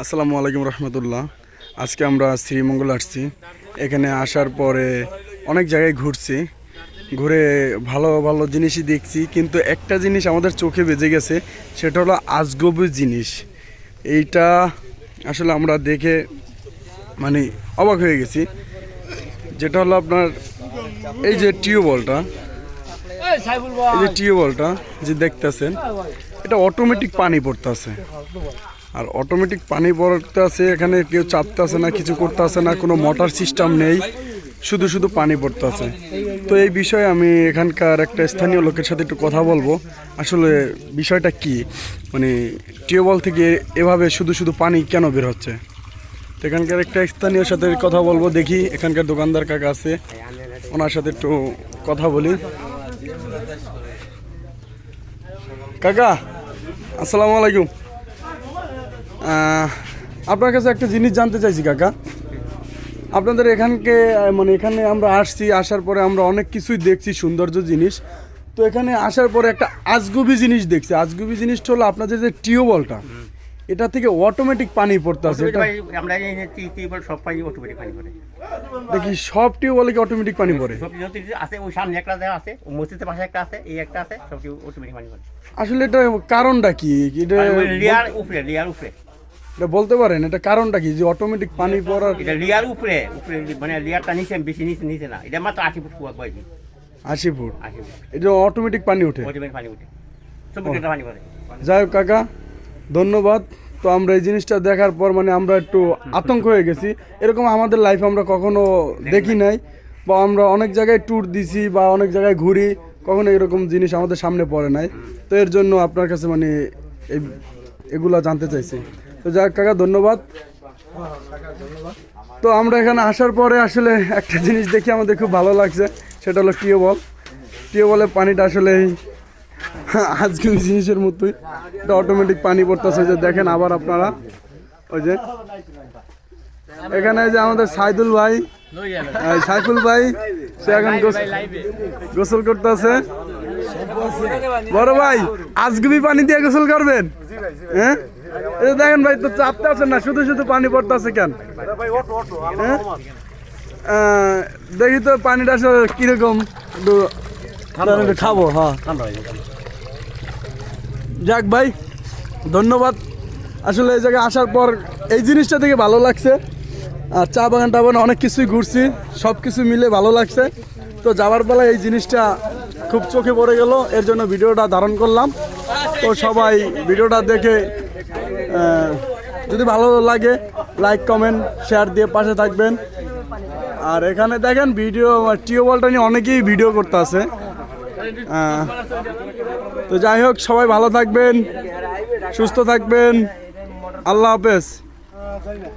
আসসালামু আলাইকুম রহমতুল্লাহ। আজকে আমরা শ্রীমঙ্গল আসছি। এখানে আসার পরে অনেক জায়গায় ঘুরছি। ঘুরে ভালো ভালো জিনিসই দেখছি। কিন্তু একটা জিনিস আমাদের চোখে বেজে গেছে সেটা হলো আজগবি জিনিস। এইটা আসলে আমরা দেখে মানে অবাক হয়ে গেছি। যেটা হলো আপনার এই যে টিউবওয়েলটা এই যে টিউবওয়েলটা যে দেখতেছেন এটা অটোমেটিক পানি পড়তেছে। আর অটোমেটিক পানি পড়তে আছে এখানে কেউ চাপতে আছে না, কিছু করতে আছে না, কোনো মোটর সিস্টেম নেই, শুধু শুধু পানি পড়তে আছে তো এই বিষয়ে আমি এখানকার একটা স্থানীয় লোকের সাথে একটু কথা বলব। আসলে বিষয়টা কি? মানে টিউবওয়েল থেকে এভাবে শুধু শুধু পানি কেন বের হচ্ছে? তো এখানকার একটা স্থানীয় সাথে কথা বলব, দেখি এখানকার দোকানদার কাকা আছে, ওনার সাথে একটু কথা বলি। কাকা, আসসালামু আলাইকুম। আপনার কাছে একটা জিনিস জানতে চাইছি কাকা। আপনাদের এখানকে মানে এখানে আমরা আসছি আসার পরে আমরা অনেক কিছুই দেখছি সৌন্দর্য জিনিস। তো এখানে আসার পরে একটা আজগুবি জিনিস দেখছি। আজগুবি জিনিসটা হলো আপনাদের যে টিউবওয়েলটা এটা থেকে অটোমেটিক পানি পড়তে আছে। আমরা টিউবওয়েল সব পানি অটোমেটিক পানি পড়ে। দেখি সব টিউবওয়েলে কি অটোমেটিক পানি পড়ে? সব আছে ওই সামনে একটা আছে মসজিদের পাশে একটা আছে এই একটা আছে সব অটোমেটিক পানি পড়ে। আসলে এটা কারণটা কি? এটা লেয়ার উপরে লেয়ার উপরে। এটা বলতে পারেন এটা কারণটা কি? যে অটোমেটিক পানি পড়ার এটা লেয়ার উপরে উপরে মানে লেয়ারটা নিচে বেশি নিচে নিচে না। এটা মাত্র আশি ফুট কুয়া বয়সী। আশি ফুট। এটা অটোমেটিক পানি ওঠে। অটোমেটিক পানি ঘণ্টা পানি পড়ে। যাই হোক কাকা ধন্যবাদ। তো আমরা এই জিনিসটা দেখার পর মানে আমরা একটু আতঙ্ক হয়ে গেছি। এরকম আমাদের লাইফ আমরা কখনো দেখি নাই। বা আমরা অনেক জায়গায় ট্যুর দিছি বা অনেক জায়গায় ঘুরি কখনো এরকম জিনিস আমাদের সামনে পড়ে নাই। তো এর জন্য আপনার কাছে মানে এই এগুলা জানতে চাইছি। তো যাক কাকা ধন্যবাদ। তো আমরা এখানে আসার পরে আসলে একটা জিনিস দেখি আমাদের খুব ভালো লাগছে সেটা হলো টিউবওয়েল টিউবওয়েলের পানিটা আসলে আজকে ওই জিনিসের মতোই। এটা অটোমেটিক পানি পড়তেছে যে দেখেন আবার আপনারা। ওই যে এখানে যে আমাদের সাইদুল ভাই এই সাইফুল ভাই সে এখন গোস- গোসল করতেছে। বড় ভাই আজগুবি পানি দিয়ে গোসল করবেন? হ্যাঁ এই দেখেন ভাই তো চাপতে আছেন না শুধু শুধু পানি পড়তেছে কেন? দেখি তো পানিটা আসলে কীরকম। খাব হ্যাঁ। যাক ভাই ধন্যবাদ। আসলে এই জায়গায় আসার পর এই জিনিসটা থেকে ভালো লাগছে। আর চা বাগান টাবাগান অনেক কিছুই ঘুরছি সব কিছু মিলে ভালো লাগছে। তো যাওয়ার বেলায় এই জিনিসটা খুব চোখে পড়ে গেল, এর জন্য ভিডিওটা ধারণ করলাম। তো সবাই ভিডিওটা দেখে যদি ভালো লাগে লাইক কমেন্ট শেয়ার দিয়ে পাশে থাকবেন। আর এখানে দেখেন ভিডিও টিউবওয়েলটা নিয়ে অনেকেই ভিডিও করতে আছে। তো যাই হোক, সবাই ভালো থাকবেন, সুস্থ থাকবেন। আল্লাহ হাফেজ।